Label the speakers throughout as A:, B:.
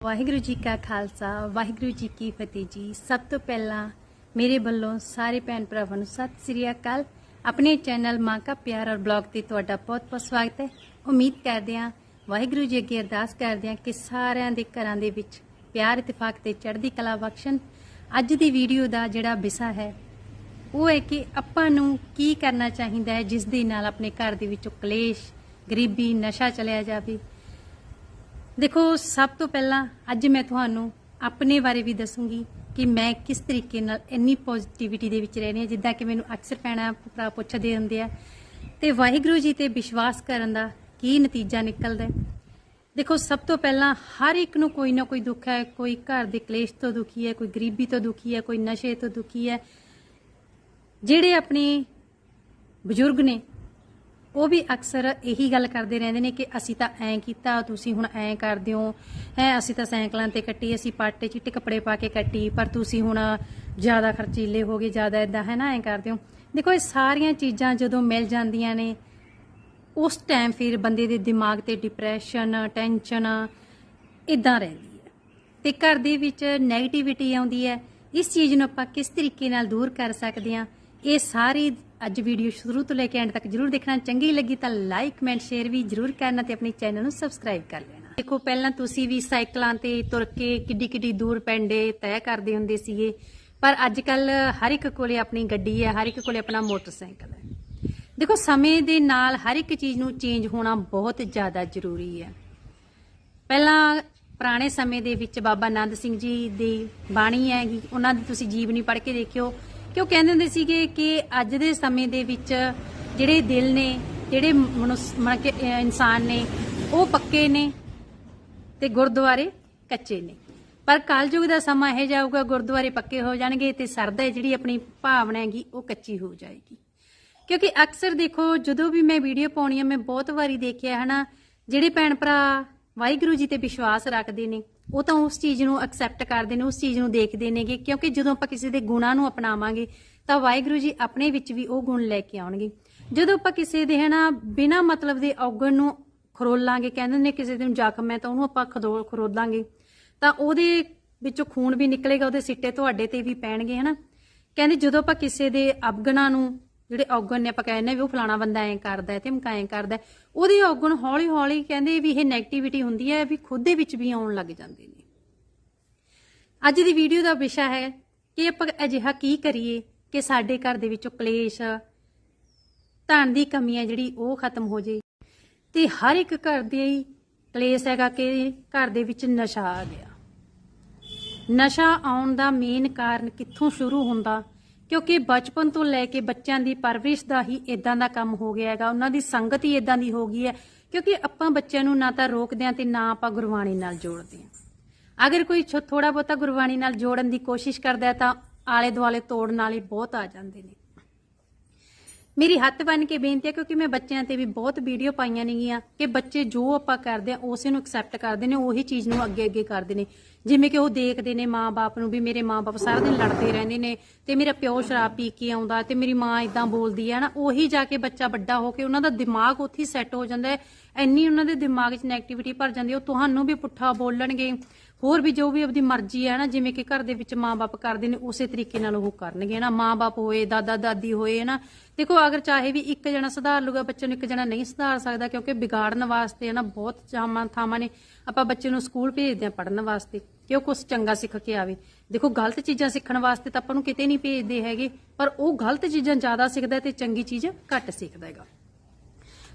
A: ਵਾਹਿਗੁਰੂ ਜੀ ਕਾ ਖਾਲਸਾ, ਵਾਹਿਗੁਰੂ ਜੀ ਕੀ ਫਤਿਹ ਜੀ। ਸਭ ਤੋਂ ਪਹਿਲਾਂ ਮੇਰੇ ਵੱਲੋਂ ਸਾਰੇ ਭੈਣ ਭਰਾਵਾਂ ਨੂੰ ਸਤਿ ਸ੍ਰੀ ਅਕਾਲ। ਆਪਣੇ ਚੈਨਲ ਮਾਂ ਕਾ ਪਿਆਰ ਔਰ ਬਲੌਗ ਤੇ ਤੁਹਾਡਾ ਬਹੁਤ-ਬਹੁਤ ਸਵਾਗਤ ਹੈ। ਉਮੀਦ ਕਰਦੇ ਹਾਂ, ਵਾਹਿਗੁਰੂ ਜੀ ਅੱਗੇ ਅਰਦਾਸ ਕਰਦੇ ਹਾਂ ਕਿ ਸਾਰਿਆਂ ਦੇ ਘਰਾਂ ਦੇ ਵਿੱਚ ਪਿਆਰ, ਇਤਫਾਕ ਤੇ ਚੜ੍ਹਦੀ ਕਲਾ ਬਖਸ਼ਣ। ਅੱਜ ਦੀ ਵੀਡੀਓ ਦਾ ਜਿਹੜਾ ਵਿਸ਼ਾ ਹੈ, ਉਹ ਹੈ ਕਿ ਆਪਾਂ ਨੂੰ ਕੀ ਕਰਨਾ ਚਾਹੀਦਾ ਹੈ, ਜਿਸ ਦੇ ਨਾਲ ਆਪਣੇ ਘਰ ਦੇ ਵਿੱਚੋਂ ਕਲੇਸ਼, ਗਰੀਬੀ, ਨਸ਼ਾ ਚਲਿਆ ਜਾਵੇ। ਦੇਖੋ, ਸਭ ਤੋਂ ਪਹਿਲਾਂ ਅੱਜ ਮੈਂ ਤੁਹਾਨੂੰ ਆਪਣੇ ਬਾਰੇ ਵੀ ਦੱਸੂੰਗੀ ਕਿ ਮੈਂ ਕਿਸ ਤਰੀਕੇ ਨਾਲ ਇੰਨੀ ਪੋਜ਼ਿਟਿਵਿਟੀ ਦੇ ਵਿੱਚ ਰਹਿ ਰਹੀ ਹਾਂ, ਜਿੱਦਾਂ ਕਿ ਮੈਨੂੰ ਅਕਸਰ ਪੈਣਾ ਭਰਾ ਪੁੱਛਦੇ ਹੁੰਦੇ ਆ। ਤੇ ਵਾਹਿਗੁਰੂ ਜੀ ਤੇ ਵਿਸ਼ਵਾਸ ਕਰਨ ਦਾ ਕੀ ਨਤੀਜਾ ਨਿਕਲਦਾ ਹੈ? ਦੇਖੋ, ਸਭ ਤੋਂ ਪਹਿਲਾਂ ਹਰ ਇੱਕ ਨੂੰ ਕੋਈ ਨਾ ਕੋਈ ਦੁੱਖ ਹੈ, ਕੋਈ ਘਰ ਦੇ ਕਲੇਸ਼ ਤੋਂ ਦੁਖੀ ਹੈ, ਕੋਈ ਗਰੀਬੀ ਤੋਂ ਦੁਖੀ ਹੈ, ਕੋਈ ਨਸ਼ੇ ਤੋਂ ਦੁਖੀ ਹੈ। ਜਿਹੜੇ ਆਪਣੇ ਬਜ਼ੁਰਗ ਨੇ ਉਹ ਵੀ ਅਕਸਰ ਇਹੀ ਗੱਲ ਕਰਦੇ ਰਹਿੰਦੇ ਨੇ ਕਿ ਅਸੀਂ ਤਾਂ ਐਂ ਕੀਤਾ, ਤੁਸੀਂ ਹੁਣ ਐਂ ਕਰਦੇ ਹੋ। ਹੈ, ਅਸੀਂ ਤਾਂ ਸਾਈਕਲਾਂ ਤੇ ਕੱਟੀ, ਅਸੀਂ ਪਾਟੇ ਚਿੱਟੇ ਕੱਪੜੇ ਪਾ ਕੇ ਕੱਟੀ, ਪਰ ਤੁਸੀਂ ਹੁਣ ਜ਼ਿਆਦਾ ਖਰਚੀਲੇ ਹੋ ਗਏ, ਜ਼ਿਆਦਾ ਇਦਾਂ ਹੈ ਨਾ, ਐਂ ਕਰਦੇ ਹੋ। ਦੇਖੋ, ਇਹ ਸਾਰੀਆਂ ਚੀਜ਼ਾਂ ਜਦੋਂ ਮਿਲ ਜਾਂਦੀਆਂ ਨੇ, ਉਸ ਟਾਈਮ ਫਿਰ ਬੰਦੇ ਦੇ ਦਿਮਾਗ ਤੇ ਡਿਪਰੈਸ਼ਨ ਟੈਨਸ਼ਨ ਇਦਾਂ ਰਹਿੰਦੀ ਹੈ। ਤੇ ਘਰ ਦੇ ਵਿੱਚ 네ਗੇਟਿਵਿਟੀ ਆਉਂਦੀ ਹੈ। ਇਸ ਚੀਜ਼ ਨੂੰ ਆਪਾਂ ਕਿਸ ਤਰੀਕੇ ਨਾਲ ਦੂਰ ਕਰ ਸਕਦੇ ਹਾਂ? ਇਹ ਸਾਰੀ ਅੱਜ ਵੀਡੀਓ ਸ਼ੁਰੂ ਤੋਂ ਲੈ ਕੇ ਐਂਡ ਤੱਕ ਜਰੂਰ ਦੇਖਣਾ। ਚੰਗੀ ਲੱਗੀ ਤਾਂ ਲਾਈਕ ਕਮੈਂਟ ਸ਼ੇਅਰ ਵੀ ਜਰੂਰ ਕਰਨਾ ਤੇ ਆਪਣੇ ਚੈਨਲ ਨੂੰ ਸਬਸਕ੍ਰਾਈਬ ਕਰ ਲੈਣਾ। ਦੇਖੋ, ਪਹਿਲਾਂ ਤੁਸੀਂ ਵੀ ਸਾਈਕਲਾਂ ਤੇ ਤੁਰ ਕੇ ਕਿੱਡੀ ਕਿੱਡੀ ਦੂਰ ਪੈਂਡੇ ਤੈਅ ਕਰਦੇ ਹੁੰਦੇ ਸੀਗੇ। ਪਰ ਅੱਜ ਕੱਲ ਹਰ ਇੱਕ ਕੋਲੇ ਆਪਣੀ ਗੱਡੀ ਹੈ, ਹਰ ਇੱਕ ਕੋਲੇ ਆਪਣਾ ਮੋਟਰਸਾਈਕਲ ਹੈ। ਦੇਖੋ, ਸਮੇਂ ਦੇ ਨਾਲ ਹਰ ਇੱਕ ਚੀਜ਼ ਨੂੰ ਚੇਂਜ ਹੋਣਾ ਬਹੁਤ ਜ਼ਿਆਦਾ ਜ਼ਰੂਰੀ ਹੈ। ਪਹਿਲਾਂ ਪੁਰਾਣੇ ਸਮੇਂ ਦੇ ਵਿੱਚ ਬਾਬਾ ਆਨੰਦ ਸਿੰਘ ਜੀ ਦੀ ਬਾਣੀ ਹੈਗੀ ਉਹਨਾਂ ਦੀ ਤੁਸੀਂ ਜੀਵਨੀ ਪੜ੍ਹ ਕੇ ਦੇਖਿਓ ਕਿ ਉਹ ਕਹਿੰਦੇ ਹੁੰਦੇ ਸੀਗੇ ਕਿ ਅੱਜ ਦੇ ਸਮੇਂ ਦੇ ਵਿੱਚ ਜਿਹੜੇ ਦਿਲ ਨੇ, ਜਿਹੜੇ ਮਨੁੱਸ, ਮਤਲਬ ਕਿ ਇਨਸਾਨ ਨੇ, ਉਹ ਪੱਕੇ ਨੇ ਤੇ ਗੁਰਦੁਆਰੇ ਕੱਚੇ ਨੇ। ਪਰ ਕਲਯੁਗ ਦਾ ਸਮਾਂ ਇਹ ਜਾਊਗਾ ਗੁਰਦੁਆਰੇ ਪੱਕੇ ਹੋ ਜਾਣਗੇ ਤੇ ਸਰਦਾ ਜਿਹੜੀ ਆਪਣੀ ਭਾਵਨਾ ਹੈਗੀ, ਉਹ ਕੱਚੀ ਹੋ ਜਾਏਗੀ। ਕਿਉਂਕਿ ਅਕਸਰ ਦੇਖੋ, ਜਦੋਂ ਵੀ ਮੈਂ ਵੀਡੀਓ ਪਾਉਣੀ ਆ, ਮੈਂ ਬਹੁਤ ਵਾਰੀ ਦੇਖਿਆ ਹਨਾ ਜਿਹੜੇ ਭੈਣ ਭਰਾ ਵਾਹਿਗੁਰੂ ਜੀ ਤੇ ਵਿਸ਼ਵਾਸ ਰੱਖਦੇ ਨੇ ਉਹ ਤਾਂ ਉਸ ਚੀਜ਼ ਨੂੰ ਐਕਸੈਪਟ ਕਰਦੇ ਨੇ, ਉਸ ਚੀਜ਼ ਨੂੰ ਦੇਖਦੇ ਨੇਗੇ, ਕਿਉਂਕਿ ਜਦੋਂ ਆਪਾਂ ਕਿਸੇ ਦੇ ਗੁਣਾਂ ਨੂੰ ਅਪਣਾਵਾਂਗੇ, ਤਾਂ ਵਾਹਿਗੁਰੂ ਜੀ ਆਪਣੇ ਵਿੱਚ ਵੀ ਉਹ ਗੁਣ ਲੈ ਕੇ ਆਉਣਗੇ। ਜਦੋਂ ਆਪਾਂ ਕਿਸੇ ਦੇ ਹਨਾ ਬਿਨਾਂ ਮਤਲਬ ਦੇ ਔਗਣ ਨੂੰ ਖਰੋਲਾਂਗੇ, ਕਹਿੰਦੇ ਨੇ ਕਿਸੇ ਦੇ ਜ਼ਖਮ ਹੈ ਤਾਂ ਉਹਨੂੰ ਆਪਾਂ ਖਦੋ, ਖਰੋਦਾਂਗੇ। ਤਾਂ ਉਹਦੇ ਵਿੱਚੋਂ ਖੂਨ ਵੀ ਨਿਕਲੇਗਾ, ਉਹਦੇ ਸਿੱਟੇ ਤੁਹਾਡੇ ਤੇ ਵੀ ਪੈਣਗੇ ਹਨਾ ਕਹਿੰਦੇ ਜਦੋਂ ਆਪਾਂ ਕਿਸੇ ਦੇ ਅਵਗਣਾ ਨੂੰ ਜਿਹੜੇ ਔਗਣ ਨੇ ਆਪਾਂ ਕਹਿੰਦੇ ਵੀ ਉਹ ਫਲਾਣਾ ਬੰਦਾ ਐਂ ਕਰਦਾ ਹੈ ਤੇ ਮਕਾ ਐਂ ਕਰਦਾ ਹੈ, ਉਹਦੀ ਔਗਣ ਹੌਲੀ ਹੌਲੀ ਕਹਿੰਦੇ ਵੀ ਇਹ 네ਗੇਟਿਵਿਟੀ ਹੁੰਦੀ ਹੈ ਵੀ ਖੁਦ ਦੇ ਵਿੱਚ ਵੀ ਆਉਣ ਲੱਗ ਜਾਂਦੇ ਨੇ। ਅੱਜ ਦੀ ਵੀਡੀਓ ਦਾ ਵਿਸ਼ਾ ਹੈ ਕਿ ਆਪਾਂ ਅਜਿਹਾ ਕੀ ਕਰੀਏ ਕਿ ਸਾਡੇ ਘਰ ਦੇ ਵਿੱਚੋਂ ਕਲੇਸ਼ ਧਨ ਦੀ ਕਮੀ ਹੈ ਜਿਹੜੀ ਉਹ ਖਤਮ ਹੋ ਜੇ। ਤੇ ਹਰ ਇੱਕ ਘਰ ਦੇ ਕਲੇਸ਼ ਹੈਗਾ ਕਿ ਘਰ ਦੇ ਵਿੱਚ ਨਸ਼ਾ ਆ ਗਿਆ। ਨਸ਼ਾ ਆਉਣ ਦਾ ਮੇਨ ਕਾਰਨ ਕਿੱਥੋਂ ਸ਼ੁਰੂ ਹੁੰਦਾ? ਕਿਉਂਕਿ ਬਚਪਨ ਤੋਂ ਲੈ ਕੇ ਬੱਚਿਆਂ ਦੀ ਪਰਵਰਿਸ਼ ਦਾ ਹੀ ਇਦਾਂ ਦਾ ਕੰਮ ਹੋ ਗਿਆ ਹੈਗਾ, ਉਹਨਾਂ ਦੀ ਸੰਗਤ ਹੀ ਇਦਾਂ ਦੀ ਹੋ ਗਈ ਹੈ, ਕਿਉਂਕਿ ਆਪਾਂ ਬੱਚਿਆਂ ਨੂੰ ਨਾ ਤਾਂ ਰੋਕਦੇ ਹਾਂ ਤੇ ਨਾ ਆਪਾਂ ਗੁਰਬਾਣੀ ਨਾਲ ਜੋੜਦੇ ਹਾਂ। ਅਗਰ ਕੋਈ ਥੋੜਾ ਬਹੁਤਾ ਗੁਰਬਾਣੀ ਨਾਲ ਜੋੜਨ ਦੀ ਕੋਸ਼ਿਸ਼ ਕਰਦਾ ਤਾਂ ਆਲੇ ਦੁਆਲੇ ਤੋੜਨ ਵਾਲੇ ਬਹੁਤ ਆ ਜਾਂਦੇ ਨੇ। ਮੇਰੀ ਹੱਥ ਬਨ ਕੇ ਬੇਨਤੀ ਹੈ ਕਿਉਂਕਿ ਮੈਂ ਬੱਚਿਆਂ ਤੇ ਵੀ ਬਹੁਤ ਵੀਡੀਓ ਪਾਈਆਂ ਨੇਗੀਆਂ ਕਿ ਬੱਚੇ ਜੋ ਆਪਾਂ ਕਰਦੇ ਆ, ਉਸੇ ਨੂੰ ਐਕਸੈਪਟ ਕਰਦੇ ਨੇ, ਉਹੀ ਚੀਜ਼ ਨੂੰ ਅੱਗੇ ਅੱਗੇ ਕਰਦੇ ਨੇ। ਜਿਵੇਂ ਕਿ ਉਹ ਦੇਖਦੇ ਨੇ ਮਾਂ-ਬਾਪ ਨੂੰ ਵੀ ਮੇਰੇ ਮਾਂ-ਬਾਪ ਸਾਰਾ ਦਿਨ ਲੜਦੇ ਰਹਿੰਦੇ ਨੇ ਤੇ ਮੇਰਾ ਪਿਓ ਸ਼ਰਾਬ ਪੀ ਕੇ ਆਉਂਦਾ ਤੇ ਮੇਰੀ ਮਾਂ ਇਦਾਂ ਬੋਲਦੀ ਹੈ ਨਾ, ਉਹੀ ਜਾ ਕੇ ਬੱਚਾ ਵੱਡਾ ਹੋ ਕੇ ਉਹਨਾਂ ਦਾ ਦਿਮਾਗ ਉੱਥੇ ਸੈੱਟ ਹੋ ਜਾਂਦਾ ਹੈ। ਇੰਨੀ ਉਹਨਾਂ ਦੇ ਦਿਮਾਗ 'ਚ ਨੈਗੇਟਿਵਿਟੀ ਭਰ ਜਾਂਦੀ ਉਹ ਤੁਹਾਨੂੰ ਵੀ ਪੁੱਠਾ ਬੋਲਣਗੇ। ਹੋਰ ਵੀ ਜੋ ਵੀ ਆਪਣੀ ਮਰਜ਼ੀ ਹੈ ਨਾ, ਜਿਵੇਂ ਕਿ ਘਰ ਦੇ ਵਿੱਚ ਮਾਂ-ਬਾਪ ਕਰਦੇ ਨੇ, ਉਸੇ ਤਰੀਕੇ ਨਾਲ ਉਹ ਕਰਨਗੇ ਨਾ। ਮਾਂ-ਬਾਪ ਹੋਏ ਦਾਦਾ-ਦਾਦੀ ਹੋਏ ਨਾ। ਦੇਖੋ, ਅਗਰ ਚਾਹੇ ਵੀ ਇੱਕ ਜਣਾ ਸੁਧਾਰ ਲੂਗਾ ਬੱਚੇ ਨੂੰ ਇੱਕ ਜਣਾ ਨਹੀਂ ਸੁਧਾਰ ਸਕਦਾ, ਕਿਉਂਕਿ ਵਿਗਾੜਨ ਵਾਸਤੇ ਹੈ ਨਾ, ਬਹੁਤ ਜਾਮਾਂ ਥਾਵਾਂ ਨੇ। ਆਪਾਂ ਬੱਚੇ ਨੂੰ ਸਕੂਲ ਭੇਜਦੇ ਆ ਪੜਨ ਵਾਸਤੇ, ਕਿ ਉਹ ਕੁਝ ਚੰਗਾ ਸਿੱਖ ਕੇ ਆਵੇ। ਦੇਖੋ, ਗਲਤ ਚੀਜ਼ਾਂ ਸਿੱਖਣ ਵਾਸਤੇ ਤਾਂ ਆਪਾਂ ਨੂੰ ਕਿਤੇ ਨਹੀਂ ਭੇਜਦੇ ਹੈਗੇ, ਪਰ ਉਹ ਗਲਤ ਚੀਜ਼ਾਂ ਜ਼ਿਆਦਾ ਸਿੱਖਦਾ ਤੇ ਚੰਗੀ ਚੀਜ਼ ਘੱਟ ਸਿੱਖਦਾ ਹੈਗਾ।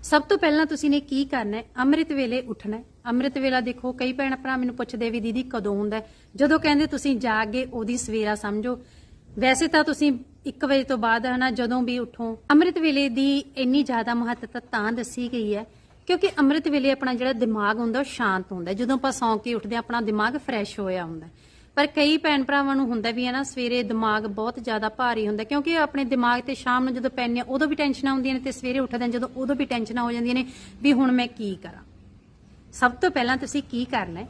A: ਸਭ ਤੋਂ ਪਹਿਲਾਂ ਤੁਸੀਂ ਨੇ ਕੀ ਕਰਨਾ ਹੈ? ਅੰਮ੍ਰਿਤ ਵੇਲੇ ਉੱਠਣਾ ਹੈ। ਅੰਮ੍ਰਿਤ ਵੇਲਾ ਦੇਖੋ, ਕਈ ਭੈਣ ਭਰਾ ਮੈਨੂੰ ਪੁੱਛਦੇ ਵੀ ਦੀਦੀ ਕਦੋਂ ਹੁੰਦਾ ਜਦੋਂ ਕਹਿੰਦੇ ਤੁਸੀਂ ਜਾਗ ਗਏ ਉਹਦੀ ਸਵੇਰਾ ਸਮਝੋ। ਵੈਸੇ ਤਾਂ ਤੁਸੀਂ 1 ਵਜੇ ਤੋਂ ਬਾਅਦ ਹਨਾ ਜਦੋਂ ਵੀ ਉਠੋ। ਅੰਮ੍ਰਿਤ ਵੇਲੇ ਦੀ ਇੰਨੀ ਜ਼ਿਆਦਾ ਮਹੱਤਤਾ ਤਾਂ ਦੱਸੀ ਗਈ ਹੈ, ਕਿਉਂਕਿ ਅੰਮ੍ਰਿਤ ਵੇਲੇ ਆਪਣਾ ਜਿਹੜਾ ਦਿਮਾਗ ਹੁੰਦਾ, ਉਹ ਸ਼ਾਂਤ ਹੁੰਦਾ ਜਦੋਂ ਆਪਾਂ ਸੌਂ ਕੇ ਉੱਠਦੇ ਹਾਂ, ਆਪਣਾ ਦਿਮਾਗ ਫਰੈਸ਼ ਹੋਇਆ ਹੁੰਦਾ ਪਰ ਕਈ ਭੈਣ ਭਰਾਵਾਂ ਨੂੰ ਹੁੰਦਾ ਵੀ ਹੈ ਨਾ, ਸਵੇਰੇ ਦਿਮਾਗ ਬਹੁਤ ਜ਼ਿਆਦਾ ਭਾਰੀ ਹੁੰਦਾ, ਕਿਉਂਕਿ ਆਪਣੇ ਦਿਮਾਗ ਤੇ ਸ਼ਾਮ ਨੂੰ ਜਦੋਂ ਪੈਂਦੇ ਆ, ਉਦੋਂ ਵੀ ਟੈਨਸ਼ਨਾਂ ਹੁੰਦੀਆਂ ਨੇ ਤੇ ਸਵੇਰੇ ਉੱਠਦੇ ਹਾਂ ਜਦੋਂ ਉਦੋਂ ਵੀ ਟੈਨਸ਼ਨਾਂ ਹੋ ਜਾਂਦੀਆਂ ਨੇ ਵੀ ਹੁਣ ਮੈਂ ਕੀ ਕਰਾਂ। ਸਭ ਤੋਂ ਪਹਿਲਾਂ ਤੁਸੀਂ ਕੀ ਕਰਨਾ ਹੈ?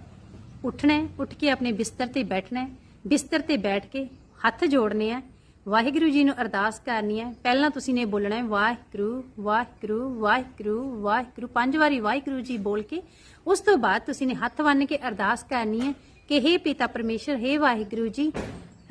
A: ਉੱਠਣਾ ਹੈ, ਉੱਠ ਕੇ ਆਪਣੇ ਬਿਸਤਰ ਤੇ ਬੈਠਣਾ ਹੈ। ਬਿਸਤਰ ਤੇ ਬੈਠ ਕੇ ਹੱਥ ਜੋੜਨੇ ਆ। ਵਾਹਿਗੁਰੂ ਜੀ ਨੂੰ ਅਰਦਾਸ ਕਰਨੀ ਹੈ। ਪਹਿਲਾਂ ਤੁਸੀਂ ਨੇ ਬੋਲਣਾ ਹੈ, ਵਾਹਿਗੁਰੂ ਵਾਹਿਗੁਰੂ ਵਾਹਿਗੁਰੂ ਵਾਹਿਗੁਰੂ। ਪੰਜ ਵਾਰੀ ਵਾਹਿਗੁਰੂ ਜੀ ਬੋਲ ਕੇ, ਉਸ ਤੋਂ ਬਾਅਦ ਤੁਸੀਂ ਨੇ ਹੱਥ ਬੰਨ੍ਹ ਕੇ ਅਰਦਾਸ ਕਰਨੀ ਹੈ ਕਿ हे ਪਿਤਾ ਪਰਮੇਸ਼ਰ हे ਵਾਹਿਗੁਰੂ ਜੀ,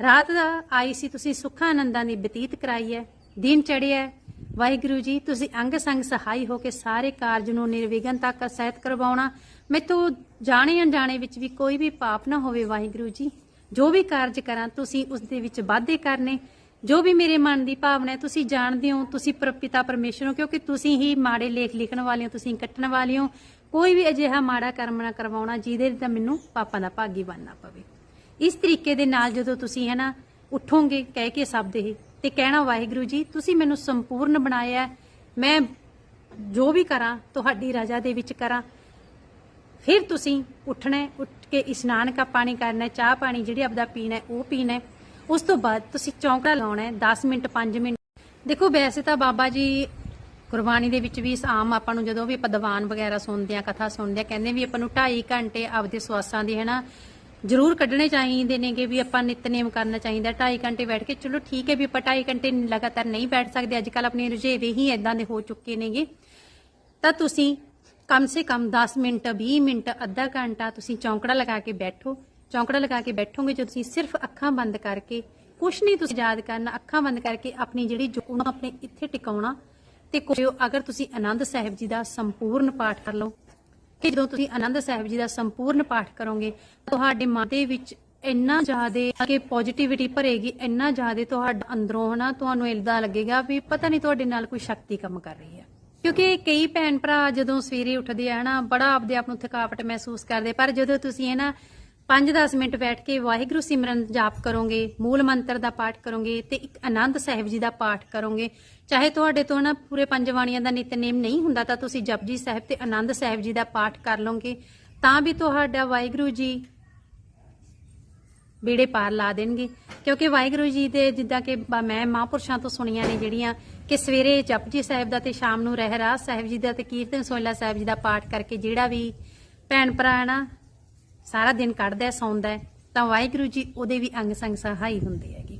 A: ਰਾਤ ਦਾ ਆਈ ਸੀ, ਤੁਸੀਂ ਸੁੱਖਾਂ ਆਨੰਦਾਂ ਦੀ ਬਤੀਤ ਕਰਾਈ ਹੈ, ਦਿਨ ਚੜਿਆ ਹੈ। ਵਾਹਿਗੁਰੂ ਜੀ, ਤੁਸੀਂ ਅੰਗ ਸੰਗ ਸਹਾਈ ਹੋ ਕੇ ਸਾਰੇ ਕਾਰਜ ਨੂੰ ਨਿਰਵਿਘਨ ਤੱਕ ਸਹਿਤ ਕਰਵਾਉਣਾ, ਮੈਥੋਂ ਜਾਣੇ ਅਣਜਾਣੇ ਵਿੱਚ ਵੀ ਕੋਈ ਵੀ ਪਾਪ ਨਾ ਹੋਵੇ ਵਾਹਿਗੁਰੂ ਜੀ। ਜੋ ਵੀ ਕਾਰਜ ਕਰਾਂ, ਤੁਸੀਂ ਉਸ ਦੇ ਵਿੱਚ ਵਾਧੇ ਕਰਨੇ। ਜੋ ਵੀ ਮੇਰੇ ਮਨ ਦੀ ਭਾਵਨਾ ਹੈ, ਤੁਸੀਂ ਜਾਣਦੇ ਹੋ, ਤੁਸੀਂ ਪਿਤਾ ਪਰਮੇਸ਼ਰ ਹੋ, ਕਿਉਂਕਿ ਤੁਸੀਂ ਹੀ ਮਾੜੇ ਲੇਖ ਲਿਖਣ ਵਾਲੇ ਹੋ, ਤੁਸੀਂ ਕੱਟਣ ਵਾਲੇ ਹੋ। ਕੋਈ ਵੀ ਅਜਿਹਾ ਮਾੜਾ ਕਰਮ ਨਾ ਕਰਵਾਉਣਾ ਜਿਹਦੇ ਤਾਂ ਮੈਨੂੰ ਪਾਪਾਂ ਦਾ ਭਾਗੀ ਬਣਨਾ ਪਵੇ। ਇਸ ਤਰੀਕੇ ਦੇ ਨਾਲ ਜਦੋਂ ਤੁਸੀਂ ਹੈ ਨਾ ਉਠੋਗੇ ਕਹਿ ਕੇ ਸ਼ਬਦ ਇਹ ਤੇ ਕਹਿਣਾ ਵਾਹਿਗੁਰੂ ਜੀ ਤੁਸੀਂ ਮੈਨੂੰ ਸੰਪੂਰਨ ਬਣਾਇਆ ਮੈਂ ਜੋ ਵੀ ਕਰਾਂ ਤੁਹਾਡੀ ਰਜ਼ਾ ਦੇ ਵਿੱਚ ਕਰਾਂ। ਫਿਰ ਤੁਸੀਂ ਉੱਠਣਾ ਹੈ, ਉੱਠ ਕੇ ਇਸ਼ਨਾਨ ਕਾ ਪਾਣੀ ਕਰਨਾ ਚਾਹ ਪਾਣੀ ਜਿਹੜੀ ਆਪਦਾ ਪੀਣਾ ਉਹ ਪੀਣਾ ਉਸ ਤੋਂ ਬਾਅਦ ਤੁਸੀਂ ਚੌਂਕੜਾ ਲਾਉਣਾ ਹੈ 10 ਮਿੰਟ 5 ਮਿੰਟ। ਦੇਖੋ ਵੈਸੇ ਤਾਂ ਬਾਬਾ ਜੀ ਗੁਰਬਾਣੀ ਦੇ ਵਿੱਚ ਵੀ ਆਮ ਆਪਾਂ ਨੂੰ ਜਦੋਂ ਵੀ ਆਪਾਂ ਦੀਵਾਨ ਵਗੈਰਾ ਸੁਣਦੇ ਆ ਕਥਾ ਸੁਣਦੇ ਆ ਕਹਿੰਦੇ ਵੀ ਆਪਾਂ ਨੂੰ 2.5 ਘੰਟੇ ਆਪਦੇ ਸਵਾਸਾਂ ਦੇ ਹਨਾ ਜ਼ਰੂਰ ਕੱਢਣੇ ਚਾਹੀਦੇ ਨੇਗੇ ਵੀ ਆਪਾਂ ਨਿਤਨੇਮ ਕਰਨਾ ਚਾਹੀਦਾ 2.5 ਘੰਟੇ ਬੈਠ ਕੇ ਚਲੋ ਠੀਕ ਹੈ ਵੀ ਆਪਾਂ 2.5 ਘੰਟੇ ਲਗਾਤਾਰ ਨਹੀਂ ਬੈਠ ਸਕਦੇ, ਅੱਜ ਕੱਲ ਆਪਣੇ ਰੁਝੇਵੇ ਹੀ ਇਦਾਂ ਦੇ ਹੋ ਚੁੱਕੇ ਨੇਗੇ। ਤਾਂ ਤੁਸੀਂ ਕਮ ਸੇ ਕਮ 10 ਮਿੰਟ 20 ਮਿੰਟ, ਅੱਧਾ ਘੰਟਾ ਤੁਸੀਂ ਚੌਂਕੜਾ ਲਗਾ ਕੇ ਬੈਠੋ। ਚੌਂਕੜਾ ਲਗਾ ਕੇ ਬੈਠੋਗੇ ਜਦੋਂ ਤੁਸੀਂ ਸਿਰਫ ਅੱਖਾਂ ਬੰਦ ਕਰਕੇ, ਕੁਛ ਨਹੀਂ ਤੁਸੀਂ ਯਾਦ ਕਰਨਾ, ਅੱਖਾਂ ਬੰਦ ਕਰਕੇ ਆਪਣੀ ਜਿਹੜੀ ਜੋ ਆਪਣੇ ਇੱਥੇ ਟਿਕਾਉਣਾ ਤੇ ਕੋਈ ਅਗਰ ਤੁਸੀਂ ਆਨੰਦ ਸਾਹਿਬ ਜੀ ਦਾ ਸੰਪੂਰਨ ਪਾਠ ਕਰ ਲਓ, ਕਿ ਜਦੋਂ ਤੁਸੀਂ ਆਨੰਦ ਸਾਹਿਬ ਜੀ ਦਾ ਸੰਪੂਰਨ ਪਾਠ ਕਰੋਗੇ, ਤੁਹਾਡੇ ਮਨ ਦੇ ਵਿੱਚ ਇੰਨਾ ਜ਼ਿਆਦਾ ਕਿ ਪੋਜ਼ਿਟਿਵਿਟੀ ਭਰੇਗੀ, ਇੰਨਾ ਜ਼ਿਆਦਾ ਤੁਹਾਡਾ ਅੰਦਰੋਂ ਹਨਾ ਤੁਹਾਨੂੰ ਇਦਾਂ ਲੱਗੇਗਾ ਵੀ ਪਤਾ ਨਹੀਂ ਤੁਹਾਡੇ ਨਾਲ ਕੋਈ ਸ਼ਕਤੀ ਕੰਮ ਕਰ ਰਹੀ ਹੈ। ਕਿਉਂਕਿ ਕਈ ਭੈਣ ਭਰਾ ਜਦੋਂ ਸਵੇਰੇ ਉੱਠਦੇ ਆ ਹਨਾ ਬੜਾ ਆਪਦੇ ਆਪ ਨੂੰ ਥਕਾਵਟ ਮਹਿਸੂਸ ਕਰਦੇ, ਪਰ ਜਦੋਂ ਤੁਸੀਂ ਇਹ ਨਾ 5-10 ਮਿੰਟ ਬੈਠ ਕੇ ਵਾਹਿਗੁਰੂ ਸਿਮਰਨ ਜਾਪ ਕਰੋਗੇ, ਮੂਲ ਮੰਤਰ ਦਾ ਪਾਠ ਕਰੋਗੇ ਤੇ ਇੱਕ ਆਨੰਦ ਸਾਹਿਬ ਜੀ ਦਾ ਪਾਠ ਕਰੋਗੇ। ਚਾਹੇ ਤੁਹਾਡੇ ਤੋਂ ਨਾ ਪੂਰੇ ਪੰਜ ਬਾਣੀਆਂ ਦਾ ਨਿਤਨੇਮ ਨਹੀਂ ਹੁੰਦਾ ਤਾਂ ਤੁਸੀਂ ਜਪਜੀ ਸਾਹਿਬ ਤੇ ਆਨੰਦ ਸਾਹਿਬ ਜੀ ਦਾ ਪਾਠ ਕਰ ਲਓਗੇ। ਤਾਂ ਵੀ ਤੁਹਾਡਾ ਵਾਹਿਗੁਰੂ ਜੀ ਬੇੜੇ ਪਾਰ ਲਾ ਦੇਣਗੇ। ਕਿਉਂਕਿ ਵਾਹਿਗੁਰੂ ਜੀ ਦੇ ਜਿੱਦਾਂ ਕਿ ਮੈਂ ਮਹਾਂਪੁਰਸ਼ਾਂ ਤੋਂ ਸੁਣੀਆਂ ਨੇ ਜਿਹੜੀਆਂ ਕਿ ਸਵੇਰੇ ਜਪਜੀ ਸਾਹਿਬ ਦਾ ਤੇ ਸ਼ਾਮ ਨੂੰ ਰਹਿਰਾਸ ਸਾਹਿਬ ਜੀ ਦਾ ਤੇ ਕੀਰਤਨ ਸੋਇਲਾ ਸਾਹਿਬ ਜੀ ਦਾ ਪਾਠ ਕਰਕੇ ਜਿਹੜਾ ਵੀ ਭੈਣ ਭਰਾ ਨਾ ਸਾਰਾ ਦਿਨ ਕੱਢਦਾ, ਸੌਂਦਾ ਤਾਂ ਵਾਹਿਗੁਰੂ ਜੀ ਉਹਦੇ ਵੀ ਅੰਗ ਸੰਗ ਸਹਾਈ ਹੁੰਦੇ ਹੈਗੇ।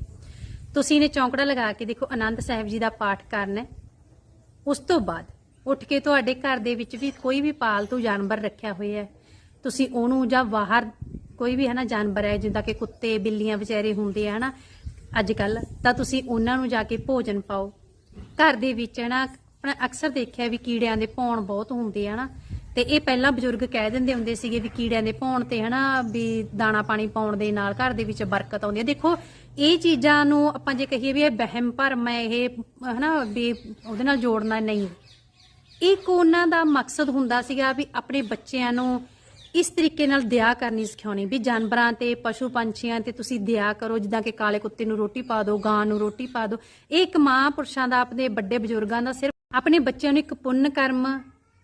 A: ਤੁਸੀਂ ਨੇ ਚੌਂਕੜਾ ਲਗਾ ਕੇ ਦੇਖੋ, ਆਨੰਦ ਸਾਹਿਬ ਜੀ ਦਾ ਪਾਠ ਕਰਨਾ ਉਸ ਤੋਂ ਬਾਅਦ ਉੱਠ ਕੇ ਤੁਹਾਡੇ ਘਰ ਦੇ ਵਿੱਚ ਵੀ ਕੋਈ ਵੀ ਪਾਲਤੂ ਜਾਨਵਰ ਰੱਖਿਆ ਹੋਇਆ ਹੈ। ਤੁਸੀਂ ਉਹਨੂੰ ਜਾਂ ਬਾਹਰ ਕੋਈ ਵੀ ਹੈ ਨਾ ਜਾਨਵਰ ਹੈ, ਜਿੱਦਾਂ ਕਿ ਕੁੱਤੇ, ਬਿੱਲੀਆਂ, ਵਿਚਾਰੇ ਹੁੰਦੇ ਆ ਹਨਾ ਅੱਜ ਕੱਲ ਤਾਂ ਤੁਸੀਂ ਉਹਨਾਂ ਨੂੰ ਜਾ ਕੇ ਭੋਜਨ ਪਾਓ। ਘਰ ਦੇ ਵਿੱਚ ਹੈ ਨਾ ਆਪਣਾ ਅਕਸਰ ਦੇਖਿਆ ਵੀ ਕੀੜਿਆਂ ਦੇ ਭੌਣ ਬਹੁਤ ਹੁੰਦੇ ਆ ਨਾ ਤੇ ਇਹ ਪਹਿਲਾਂ ਬਜ਼ੁਰਗ ਕਹਿ ਦਿੰਦੇ ਹੁੰਦੇ ਸੀਗੇ ਵੀ ਕੀੜਿਆਂ ਦੇ ਪਾਉਣ ਤੇ ਹਨਾ, ਵੀ ਦਾਣਾ ਪਾਣੀ ਪਾਉਣ ਦੇ ਨਾਲ ਘਰ ਦੇ ਵਿੱਚ ਬਰਕਤ ਆਉਂਦੀ ਹੈ ਦੇਖੋ, ਇਹ ਚੀਜ਼ਾਂ ਨੂੰ ਆਪਾਂ ਜੇ ਕਹੀਏ ਵੀ ਇਹ ਵਹਿਮ ਭਰਮ ਹੈ, ਇਹ ਹਨਾ ਵੀ ਉਹਦੇ ਨਾਲ ਜੋੜਨਾ ਨਹੀਂ। ਇੱਕ ਉਹਨਾਂ ਦਾ ਮਕਸਦ ਹੁੰਦਾ ਸੀਗਾ ਵੀ ਆਪਣੇ ਬੱਚਿਆਂ ਨੂੰ ਇਸ ਤਰੀਕੇ ਨਾਲ ਦਇਆ ਕਰਨੀ ਸਿਖਾਉਣੀ, ਵੀ ਜਾਨਵਰਾਂ ਤੇ, ਪਸ਼ੂ ਪੰਛੀਆਂ ਤੇ ਤੁਸੀਂ ਦਇਆ ਕਰੋ, ਜਿੱਦਾਂ ਕਿ ਕਾਲੇ ਕੁੱਤੇ ਨੂੰ ਰੋਟੀ ਪਾ ਦਿਓ, ਗਾਂ ਨੂੰ ਰੋਟੀ ਪਾ ਦਿਓ। ਇਹ ਇੱਕ ਮਾਂ ਪੁਰਸ਼ਾਂ ਦਾ, ਆਪਣੇ ਵੱਡੇ ਬਜ਼ੁਰਗਾਂ ਦਾ ਸਿਰਫ ਆਪਣੇ ਬੱਚਿਆਂ ਨੂੰ ਇੱਕ ਪੁੰਨ ਕਰਮ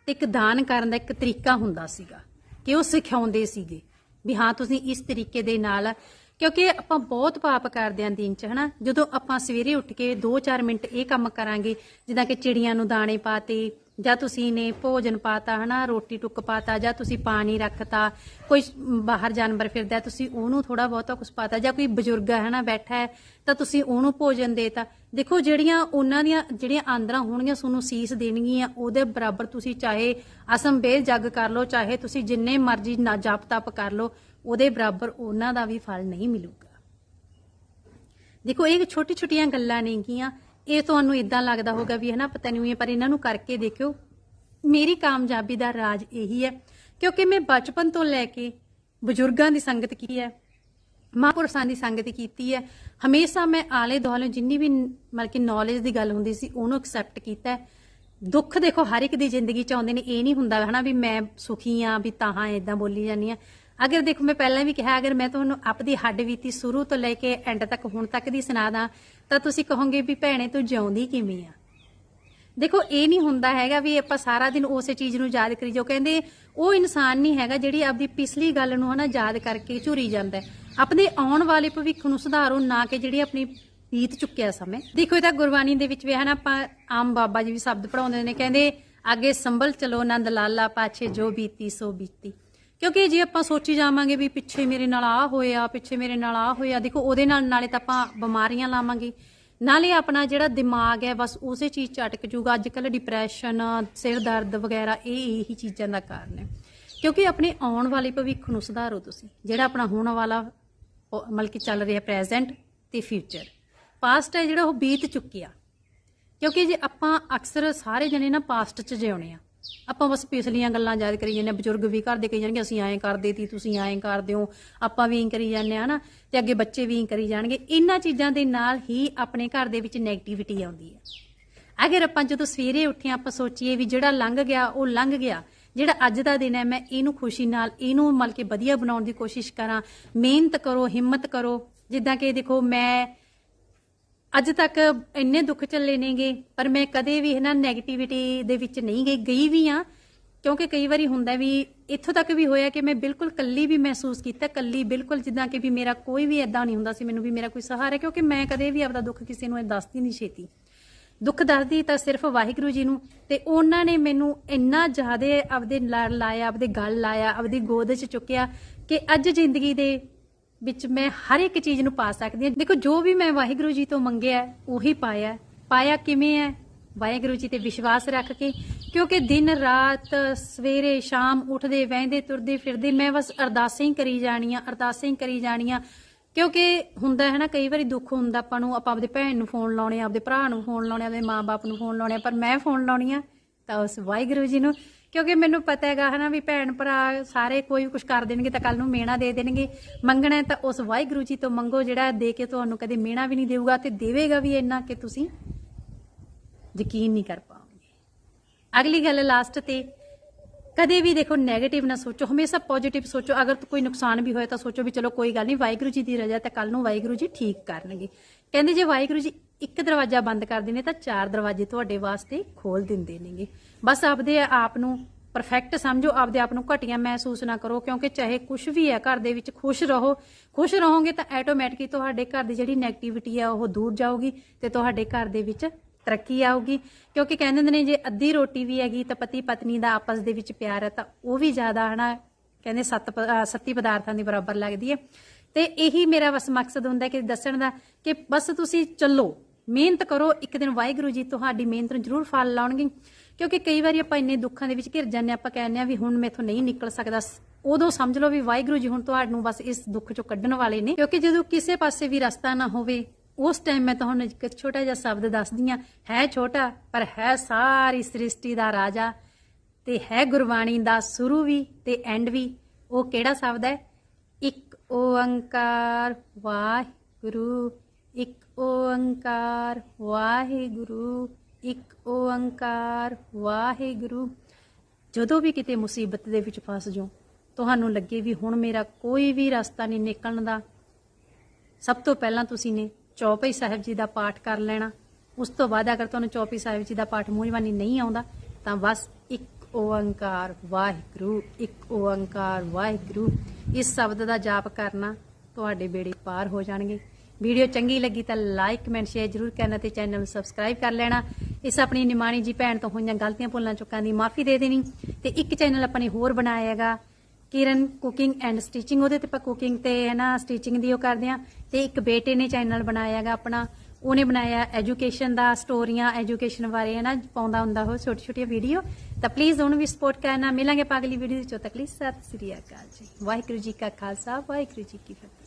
A: ਤੇ ਇੱਕ ਦਾਨ ਕਰਨ ਦਾ ਇੱਕ ਤਰੀਕਾ ਹੁੰਦਾ ਸੀਗਾ ਕਿ ਉਹ ਸਿਖਾਉਂਦੇ ਸੀਗੇ ਵੀ ਹਾਂ, ਤੁਸੀਂ ਇਸ ਤਰੀਕੇ ਦੇ ਨਾਲ, ਕਿਉਂਕਿ ਆਪਾਂ ਬਹੁਤ ਪਾਪ ਕਰਦੇ ਆਂ ਦਿਨ ਚ, ਹਨਾ? ਜਦੋਂ ਆਪਾਂ ਸਵੇਰੇ ਉੱਠ ਕੇ 2-4 ਮਿੰਟ ਇਹ ਕੰਮ ਕਰਾਂਗੇ, ਜਿੱਦਾਂ ਕਿ ਚਿੜੀਆਂ ਨੂੰ ਦਾਣੇ ਪਾਤੇ ਜਾਂ ਤੁਸੀਂ ਨੇ ਭੋਜਨ ਪਾਤਾ, ਹਨਾ, ਰੋਟੀ ਟੁੱਕ ਪਾਤਾ, ਜਾਂ ਤੁਸੀਂ ਪਾਣੀ ਰੱਖਤਾ, ਕੋਈ ਬਾਹਰ ਜਾਨਵਰ ਫਿਰਦਾ, ਤੁਸੀਂ ਉਹਨੂੰ ਥੋੜਾ ਬਹੁਤਾ ਕੁਝ ਪਾਤਾ, ਜਾਂ ਕੋਈ ਬਜ਼ੁਰਗ ਹੈ, ਹਨਾ, ਬੈਠਾ ਹੈ, ਤਾਂ ਤੁਸੀਂ ਉਹਨੂੰ ਭੋਜਨ ਦੇਤਾ। ਦੇਖੋ, ਜਿਹੜੀਆਂ ਉਹਨਾਂ ਦੀਆਂ, ਜਿਹੜੀਆਂ ਆਂਦਰਾਂ ਹੋਣਗੀਆਂ, ਤੁਹਾਨੂੰ ਸੀਸ ਦੇਣਗੀਆਂ, ਉਹਦੇ ਬਰਾਬਰ ਤੁਸੀਂ ਚਾਹੇ ਅਸੰਭੇਦ ਜੱਗ ਕਰ ਲਓ, ਚਾਹੇ ਤੁਸੀਂ ਜਿੰਨੇ ਮਰਜ਼ੀ ਨਾ ਜਪ ਤਪ ਕਰ ਲਓ, ਉਹਦੇ ਬਰਾਬਰ ਉਹਨਾਂ ਦਾ ਵੀ ਫਲ ਨਹੀਂ ਮਿਲੂਗਾ। ਦੇਖੋ, ਇਹ ਛੋਟੀ ਛੋਟੀਆਂ ਗੱਲਾਂ ਨੇਗੀਆਂ ਇਹ ਤੁਹਾਨੂੰ ਇਦਾਂ ਲੱਗਦਾ ਹੋਗਾ ਵੀ ਹਨਾ, ਪਤਾ ਨਹੀਂ ਪਰ ਇਹਨਾਂ ਨੂੰ ਕਰਕੇ ਦੇਖਿਓ। ਮੇਰੀ ਕਾਮਯਾਬੀ ਦਾ ਰਾਜ ਇਹੀ ਹੈ, ਕਿਉਂਕਿ ਮੈਂ ਬਚਪਨ ਤੋਂ ਲੈ ਕੇ ਬਜ਼ੁਰਗਾਂ ਦੀ ਸੰਗਤ ਕੀ ਹੈ ਮਹਾਂਪੁਰਸ਼ਾਂ ਦੀ ਸੰਗਤ ਕੀਤੀ ਹੈ। ਹਮੇਸ਼ਾ ਮੈਂ ਆਲੇ ਦੁਆਲੇ ਜਿੰਨੀ ਵੀ ਮਤਲਬ ਕਿ ਨੌਲੇਜ ਦੀ ਗੱਲ ਹੁੰਦੀ ਸੀ, ਉਹਨੂੰ ਐਕਸੈਪਟ ਕੀਤਾ ਦੁੱਖ ਦੇਖੋ, ਹਰ ਇੱਕ ਦੀ ਜ਼ਿੰਦਗੀ ਚ ਆਉਂਦੇ ਨੇ, ਇਹ ਨਹੀਂ ਹੁੰਦਾ ਹਨਾ ਵੀ ਮੈਂ ਸੁਖੀ ਆ ਵੀ ਤਾਂ ਇਦਾਂ ਬੋਲੀ ਜਾਂਦੀ ਆ ਅਗਰ ਦੇਖੋ, ਮੈਂ ਪਹਿਲਾਂ ਵੀ ਕਿਹਾ, ਅਗਰ ਮੈਂ ਤੁਹਾਨੂੰ ਆਪਦੀ ਹੱਡ ਬੀਤੀ ਸ਼ੁਰੂ ਤੋਂ ਲੈ ਕੇ ਐਂਡ ਤੱਕ, ਹੁਣ ਤੱਕ ਦੀ ਸੁਣਾ ਦਾਂ ਤਾਂ ਤੁਸੀਂ ਕਹੋਗੇ ਵੀ ਭੈਣੇ ਤੂੰ ਜਿਉਂਦੀ ਕਿਵੇਂ ਆ? ਦੇਖੋ, ਇਹ ਨਹੀਂ ਹੁੰਦਾ ਹੈਗਾ ਵੀ ਆਪਾਂ ਸਾਰਾ ਦਿਨ ਉਸੇ ਚੀਜ਼ ਨੂੰ ਯਾਦ ਕਰੀ ਜੋ ਕਹਿੰਦੇ ਉਹ ਇਨਸਾਨ ਨਹੀਂ ਹੈਗਾ ਜਿਹੜੀ ਆਪਦੀ ਪਿਛਲੀ ਗੱਲ ਨੂੰ ਹਨਾ ਯਾਦ ਕਰਕੇ ਝੁਰੀ ਜਾਂਦਾ ਆਪਣੇ ਆਉਣ ਵਾਲੇ ਭਵਿੱਖ ਨੂੰ ਸੁਧਾਰੋ, ਨਾ ਕਿ ਜਿਹੜੀ ਆਪਣੀ ਬੀਤ ਚੁੱਕਿਆ ਸਮੇਂ। ਦੇਖੋ, ਇਹ ਤਾਂ ਗੁਰਬਾਣੀ ਦੇ ਵਿੱਚ ਵੀ ਹੈ ਨਾ, ਆਪਾਂ ਆਮ ਬਾਬਾ ਜੀ ਵੀ ਸ਼ਬਦ ਪੜਾਉਂਦੇ ਨੇ, ਕਹਿੰਦੇ, ਅੱਗੇ ਸੰਭਲ ਚਲੋ ਨੰਦ ਲਾਲਾ, ਪਾਛੇ ਜੋ ਬੀਤੀ ਸੋ ਬੀਤੀ। ਕਿਉਂਕਿ ਜੇ ਆਪਾਂ ਸੋਚੀ ਜਾਵਾਂਗੇ ਵੀ ਪਿੱਛੇ ਮੇਰੇ ਨਾਲ ਆ ਹੋਇਆ, ਪਿੱਛੇ ਮੇਰੇ ਨਾਲ ਆ ਹੋਇਆ, ਦੇਖੋ ਉਹਦੇ ਨਾਲ, ਨਾਲੇ ਤਾਂ ਆਪਾਂ ਬਿਮਾਰੀਆਂ ਲਾਵਾਂਗੇ। ਨਾਲੇ ਆਪਣਾ ਜਿਹੜਾ ਦਿਮਾਗ ਹੈ, ਬਸ ਉਸੇ ਚੀਜ਼ 'ਚ ਅਟਕ ਜੂਗਾ। ਅੱਜ ਕੱਲ ਡਿਪਰੈਸ਼ਨ ਸਿਰ ਦਰਦ ਵਗੈਰਾ, ਇਹ ਇਹੀ ਚੀਜ਼ਾਂ ਦਾ ਕਾਰਨ ਹੈ। ਕਿਉਂਕਿ ਆਪਣੇ ਆਉਣ ਵਾਲੇ ਭਵਿੱਖ ਨੂੰ ਸੁਧਾਰੋ ਤੁਸੀਂ। ਜਿਹੜਾ ਆਪਣਾ ਹੋਣ ਵਾਲਾ, ਉਹ ਮਤਲਬ ਕਿ ਚੱਲ ਰਿਹਾ ਪ੍ਰੈਜ਼ੈਂਟ ਤੇ ਫਿਊਚਰ ਪਾਸਟ ਹੈ ਜਿਹੜਾ ਉਹ ਬੀਤ ਚੁੱਕਿਆ ਕਿਉਂਕਿ ਜੇ ਆਪਾਂ ਅਕਸਰ ਸਾਰੇ ਜਣੇ ਨਾ ਪਾਸਟ 'ਚ ਜਿਉਣੇ ਆ ਆਪਾਂ ਬਸ ਪਿਛਲੀਆਂ ਗੱਲਾਂ ਯਾਦ ਕਰੀ ਜਾਂਦੇ ਹਾਂ, ਬਜ਼ੁਰਗ ਵੀ ਕਰਦੇ ਕਹੀ ਜਾਣਗੇ, ਅਸੀਂ ਐਂ ਕਰਦੇ ਸੀ ਤੁਸੀਂ ਐਂ ਕਰਦੇ ਹੋ, ਆਪਾਂ ਵੀ ਐਂ ਕਰੀ ਜਾਂਦੇ ਆ ਹਨਾ? ਤੇ ਅੱਗੇ ਬੱਚੇ ਵੀ ਐਂ ਕਰੀ ਜਾਣਗੇ। ਇਹਨਾਂ ਚੀਜ਼ਾਂ ਦੇ ਨਾਲ ਹੀ ਆਪਣੇ ਘਰ ਦੇ ਵਿੱਚ 네ਗੇਟਿਵਿਟੀ ਆਉਂਦੀ ਹੈ। ਅਗਰ ਆਪਾਂ ਜਦੋਂ ਸਵੇਰੇ ਉੱਠੇ ਆਪਾਂ ਸੋਚੀਏ ਵੀ ਜਿਹੜਾ ਲੰਘ ਗਿਆ, ਉਹ ਲੰਘ ਗਿਆ। ਜਿਹੜਾ ਅੱਜ ਦਾ ਦਿਨ ਹੈ, ਮੈਂ ਇਹਨੂੰ ਖੁਸ਼ੀ ਨਾਲ, ਇਹਨੂੰ ਮਤਲਬ ਕਿ ਵਧੀਆ ਬਣਾਉਣ ਦੀ ਕੋਸ਼ਿਸ਼ ਕਰਾਂ। ਮਿਹਨਤ ਕਰੋ, ਹਿੰਮਤ ਕਰੋ। ਜਿੱਦਾਂ ਕਿ ਦੇਖੋ, ਮੈਂ ਅੱਜ ਤੱਕ ਇੰਨੇ ਦੁੱਖ ਚੱਲੇ ਨੇਗੇ, ਪਰ ਮੈਂ ਕਦੇ ਵੀ ਇਹਨਾਂ 네ਗੇਟਿਵਿਟੀ ਦੇ ਵਿੱਚ ਨਹੀਂ ਗਈ ਗਈ ਵੀ ਆ ਕਿਉਂਕਿ ਕਈ ਵਾਰੀ ਹੁੰਦਾ ਵੀ ਇੱਥੋਂ ਤੱਕ ਵੀ ਹੋਇਆ ਕਿ ਮੈਂ ਬਿਲਕੁਲ ਕੱਲੀ ਵੀ ਮਹਿਸੂਸ ਕੀਤਾ ਕੱਲੀ ਬਿਲਕੁਲ ਜਿੱਦਾਂ ਕਿ ਵੀ ਮੇਰਾ ਕੋਈ ਵੀ ਐਦਾਂ ਨਹੀਂ ਹੁੰਦਾ ਸੀ, ਮੈਨੂੰ ਵੀ ਮੇਰਾ ਕੋਈ ਸਹਾਰਾ, ਕਿਉਂਕਿ ਮੈਂ ਕਦੇ ਵੀ ਆਪਦਾ ਦੁੱਖ ਕਿਸੇ ਨੂੰ ਇਹ ਦੱਸਦੀ ਨਹੀਂ ਛੇਤੀ। ਦੁੱਖ ਦੱਸਦੀ ਤਾਂ ਸਿਰਫ ਵਾਹਿਗੁਰੂ ਜੀ ਨੂੰ, ਤੇ ਉਹਨਾਂ ਨੇ ਮੈਨੂੰ ਇੰਨਾ ਜ਼ਿਆਦਾ ਆਪਦੇ ਲੜ ਲਾਇਆ, ਆਪਦੇ ਗੱਲ ਲਾਇਆ, ਆਪਦੀ ਗੋਦ 'ਚ ਚੁੱਕਿਆ ਕਿ ਅੱਜ ਜ਼ਿੰਦਗੀ ਦੇ ਵਿੱਚ ਮੈਂ ਹਰ ਇੱਕ ਚੀਜ਼ ਨੂੰ ਪਾ ਸਕਦੀ ਹਾਂ। ਦੇਖੋ, ਜੋ ਵੀ ਮੈਂ ਵਾਹਿਗੁਰੂ ਜੀ ਤੋਂ ਮੰਗਿਆ ਉਹੀ ਪਾਇਆ ਪਾਇਆ ਕਿਵੇਂ ਹੈ? ਵਾਹਿਗੁਰੂ ਜੀ ਤੇ ਵਿਸ਼ਵਾਸ ਰੱਖ ਕੇ, ਕਿਉਂਕਿ ਦਿਨ, ਰਾਤ, ਸਵੇਰੇ, ਸ਼ਾਮ ਉੱਠਦੇ, ਵਹਿੰਦੇ, ਤੁਰਦੇ, ਫਿਰਦੇ, ਮੈਂ ਬਸ ਅਰਦਾਸਾਂ ਹੀ ਕਰੀ ਜਾਣੀਆਂ, ਅਰਦਾਸਾਂ ਹੀ ਕਰੀ ਜਾਣੀਆਂ। ਕਿਉਂਕਿ ਹੁੰਦਾ ਹੈ ਨਾ, ਕਈ ਵਾਰੀ ਦੁੱਖ ਹੁੰਦਾ, ਆਪਾਂ ਨੂੰ, ਆਪਾਂ ਆਪਦੇ ਭੈਣ ਨੂੰ ਫੋਨ ਲਾਉਣੇ ਆ, ਆਪਦੇ ਭਰਾ ਨੂੰ ਫੋਨ ਲਾਉਣੇ ਆ, ਆਪਦੇ ਮਾਪੇ ਨੂੰ ਫੋਨ ਲਾਉਣੇ ਆ, ਪਰ ਮੈਂ ਫੋਨ ਲਾਉਣੀ ਆ, ਤਾਂ ਉਸ ਵਾਹਿਗੁਰੂ ਜੀ ਨੂੰ ਕਿਉਂਕਿ ਮੈਨੂੰ ਪਤਾ ਹੈਗਾ ਹਨਾ ਵੀ ਭੈਣ ਭਰਾ ਸਾਰੇ ਕੋਈ ਵੀ ਕੁਝ ਕਰ ਦੇਣਗੇ ਤਾਂ ਕੱਲ ਨੂੰ ਮੇਣਾ ਦੇ ਦੇਣਗੇ। ਮੰਗਣਾ ਤਾਂ ਉਸ ਵਾਹਿਗੁਰੂ ਜੀ ਤੋਂ ਮੰਗੋ ਜਿਹੜਾ ਦੇ ਕੇ ਤੁਹਾਨੂੰ ਕਦੇ ਮੇਣਾ ਵੀ ਨਹੀਂ ਦੇਊਗਾ ਤੇ ਦੇਵੇਗਾ ਵੀ ਇੰਨਾ ਕਿ ਤੁਸੀਂ ਯਕੀਨ ਨਹੀਂ ਕਰ ਪਾਓਗੇ। ਅਗਲੀ ਗੱਲ ਲਾਸਟ ਤੇ, ਕਦੇ ਵੀ ਦੇਖੋ 네ਗੇਟਿਵ ਨਾ ਸੋਚੋ, ਹਮੇਸ਼ਾ ਪੋਜ਼ਿਟਿਵ ਸੋਚੋ। ਅਗਰ ਕੋਈ ਨੁਕਸਾਨ ਵੀ ਹੋਇਆ ਤਾਂ ਸੋਚੋ ਵੀ ਚਲੋ ਕੋਈ ਗੱਲ ਨਹੀਂ, ਵਾਹਿਗੁਰੂ ਜੀ ਦੀ ਰਜ਼ਾ ਤੇ ਕੱਲ ਨੂੰ ਵਾਹਿਗੁਰੂ ਜੀ ਠੀਕ ਕਰਨਗੇ। ਕਹਿੰਦੇ ਜੇ ਵਾਹਿਗੁਰੂ ਜੀ ਇੱਕ ਦਰਵਾਜ਼ਾ ਬੰਦ ਕਰਦੇ ਨੇ ਤਾਂ ਚਾਰ ਦਰਵਾਜ਼ੇ ਤੁਹਾਡੇ ਵਾਸਤੇ ਖੋਲ ਦਿੰਦੇ ਨੇਗੇ। ਬਸ ਆਪਦੇ ਆਪ ਨੂੰ ਪਰਫੈਕਟ ਸਮਝੋ, ਆਪਦੇ ਆਪ ਨੂੰ ਘਟੀਆ ਮਹਿਸੂਸ ਨਾ ਕਰੋ, ਕਿਉਂਕਿ ਚਾਹੇ ਕੁਝ ਵੀ ਹੈ ਘਰ ਦੇ ਵਿੱਚ ਖੁਸ਼ ਰਹੋ। ਖੁਸ਼ ਰਹੋਗੇ ਤਾਂ ਆਟੋਮੈਟਿਕਲੀ ਤੁਹਾਡੇ ਘਰ ਦੀ ਜਿਹੜੀ 네ਗੇਟਿਵਿਟੀ ਆ ਉਹ ਦੂਰ ਜਾਊਗੀ ਤੇ ਤੁਹਾਡੇ ਘਰ ਦੇ ਵਿੱਚ ਤਰੱਕੀ ਆਊਗੀ। ਕਿਉਂਕਿ ਕਹਿੰਦੇ ਹੁੰਦੇ ਨੇ ਜੇ ਅੱਧੀ ਰੋਟੀ ਵੀ ਹੈਗੀ ਤਾਂ ਪਤੀ ਪਤਨੀ ਦਾ ਆਪਸ ਦੇ ਵਿੱਚ ਪਿਆਰ ਹੈ ਤਾਂ ਉਹ ਵੀ ਜ਼ਿਆਦਾ ਹਨਾ, ਕਹਿੰਦੇ ਸੱਤ ਸੱਤੀ ਪਦਾਰਥਾਂ ਦੀ ਬਰਾਬਰ ਲੱਗਦੀ ਹੈ। ਤੇ ਇਹੀ ਮੇਰਾ ਬਸ ਮਕਸਦ ਹੁੰਦਾ ਕਿ ਦੱਸਣ ਦਾ ਕਿ ਬਸ ਤੁਸੀਂ ਚੱਲੋ। ਮਿਹਨਤ ਕਰੋ ਇੱਕ ਦਿਨ ਵਾਹਿਗੁਰੂ ਜੀ ਤੁਹਾਡੀ ਮਿਹਨਤ ਨੂੰ ਜ਼ਰੂਰ ਫਲ ਲਾਉਣਗੇ। ਕਿਉਂਕਿ ਕਈ ਵਾਰੀ ਆਪਾਂ ਇੰਨੇ ਦੁੱਖਾਂ ਦੇ ਵਿੱਚ ਘਿਰ ਜਾਂਦੇ ਹਾਂ, ਆਪਾਂ ਕਹਿੰਦੇ ਆ ਵੀ ਹੁਣ ਮੈਥੋਂ ਨਹੀਂ ਨਿਕਲ ਸਕਦਾ। ਉਦੋਂ ਸਮਝ ਲਓ ਵੀ ਵਾਹਿਗੁਰੂ ਜੀ ਹੁਣ ਤੁਹਾਨੂੰ ਬਸ ਇਸ ਦੁੱਖ ਚੋਂ ਕੱਢਣ ਵਾਲੇ ਨੇ। ਕਿਉਂਕਿ ਜਦੋਂ ਕਿਸੇ ਪਾਸੇ ਵੀ ਰਸਤਾ ਨਾ ਹੋਵੇ ਉਸ ਟਾਈਮ ਮੈਂ ਤੁਹਾਨੂੰ ਇੱਕ ਛੋਟਾ ਜਿਹਾ ਸ਼ਬਦ ਦੱਸਦੀ ਹਾਂ ਹੈ ਛੋਟਾ ਪਰ ਹੈ ਸਾਰੀ ਸ੍ਰਿਸ਼ਟੀ ਦਾ ਰਾਜਾ ਤੇ ਹੈ ਗੁਰਬਾਣੀ ਦਾ ਸ਼ੁਰੂ ਵੀ ਤੇ ਐਂਡ ਵੀ। ਉਹ ਕਿਹੜਾ ਸ਼ਬਦ ਹੈ? ਇੱਕ ਓੰਕਾਰ ਵਾਹਿਗੁਰੂ ਇੱਕ ਓੰਕਾਰ ਵਾਹਿਗੁਰੂ, ਇੱਕ ਓੰਕਾਰ ਵਾਹਿਗੁਰੂ। ਜਦੋਂ ਵੀ ਕਿਤੇ ਮੁਸੀਬਤ ਦੇ ਵਿੱਚ ਫਸ ਜਾਓ ਤੁਹਾਨੂੰ ਲੱਗੇ ਵੀ ਹੁਣ ਮੇਰਾ ਕੋਈ ਵੀ ਰਸਤਾ ਨਹੀਂ ਨਿਕਲਣ ਦਾ ਸਭ ਤੋਂ ਪਹਿਲਾਂ ਤੁਸੀਂ ਨੇ ਚੌਪਈ ਸਾਹਿਬ ਜੀ ਦਾ ਪਾਠ ਕਰ ਲੈਣਾ। ਉਸ ਤੋਂ ਬਾਅਦ ਅਗਰ ਤੁਹਾਨੂੰ ਚੌਪਈ ਸਾਹਿਬ ਜੀ ਦਾ ਪਾਠ ਮੂੰਹ ਜ਼ਬਾਨੀ ਨਹੀਂ ਆਉਂਦਾ, ਤਾਂ ਬਸ ਇੱਕ ਓੰਕਾਰ ਵਾਹਿਗੁਰੂ, ਇੱਕ ਓੰਕਾਰ ਵਾਹਿਗੁਰੂ। ਇਸ ਸ਼ਬਦ ਦਾ ਜਾਪ ਕਰਨਾ ਤੁਹਾਡੇ ਬੇੜੇ ਪਾਰ ਹੋ ਜਾਣਗੇ। ਵੀਡੀਓ ਚੰਗੀ ਲੱਗੀ ਤਾਂ ਲਾਈਕ, ਕਮੈਂਟ, ਸ਼ੇਅਰ ਜਰੂਰ ਕਰਨਾ ਤੇ ਚੈਨਲ ਨੂੰ ਸਬਸਕ੍ਰਾਈਬ ਕਰ ਲੈਣਾ। ਇਸ ਆਪਣੀ ਨਿਮਾਣੀ ਜੀ ਭੈਣ ਤੋਂ ਹੋਈਆਂ ਗਲਤੀਆਂ ਭੁੱਲਾਂ ਚੁੱਕਾਂ ਦੀ ਮਾਫੀ ਦੇ ਦੇਣੀ। ਤੇ ਇੱਕ ਚੈਨਲ ਆਪਾਂ ਨੇ ਹੋਰ ਬਣਾਇਆ ਹੈਗਾ, ਕਿਰਨ ਕੁਕਿੰਗ ਐਂਡ ਸਟਿਚਿੰਗ। ਉਹਦੇ ਤੇ ਆਪਾਂ ਕੁਕਿੰਗ ਤੇ ਹੈ ਨਾ, ਸਟਿਚਿੰਗ ਦੀ ਉਹ ਕਰਦੇ ਆ ਤੇ ਇੱਕ ਬੇਟੇ ਨੇ ਚੈਨਲ ਬਣਾਇਆ ਹੈਗਾ ਆਪਣਾ। ਉਹਨੇ ਬਣਾਇਆ ਐਜੂਕੇਸ਼ਨ ਦਾ ਸਟੋਰੀਆਂ, ਐਜੂਕੇਸ਼ਨ ਬਾਰੇ ਹੈ ਨਾ, ਪਾਉਂਦਾ ਹੁੰਦਾ ਉਹ ਛੋਟੀ ਛੋਟੀ ਵੀਡੀਓ। ਤਾਂ ਪਲੀਜ਼ ਉਹਨੂੰ ਵੀ ਸਪੋਰਟ ਕਰਨਾ। ਮਿਲਾਂਗੇ ਆਪਾਂ ਅਗਲੀ ਵੀਡੀਓ ਵਿੱਚ। ਤੱਕ ਲਈ ਸਤਿ ਸ੍ਰੀ ਅਕਾਲ ਜੀ। ਵਾਹਿਗੁਰੂ ਜੀ ਕਾ ਖਾਲਸਾ, ਵਾਹਿਗੁਰੂ ਜੀ ਕੀ ਫਤਿਹ।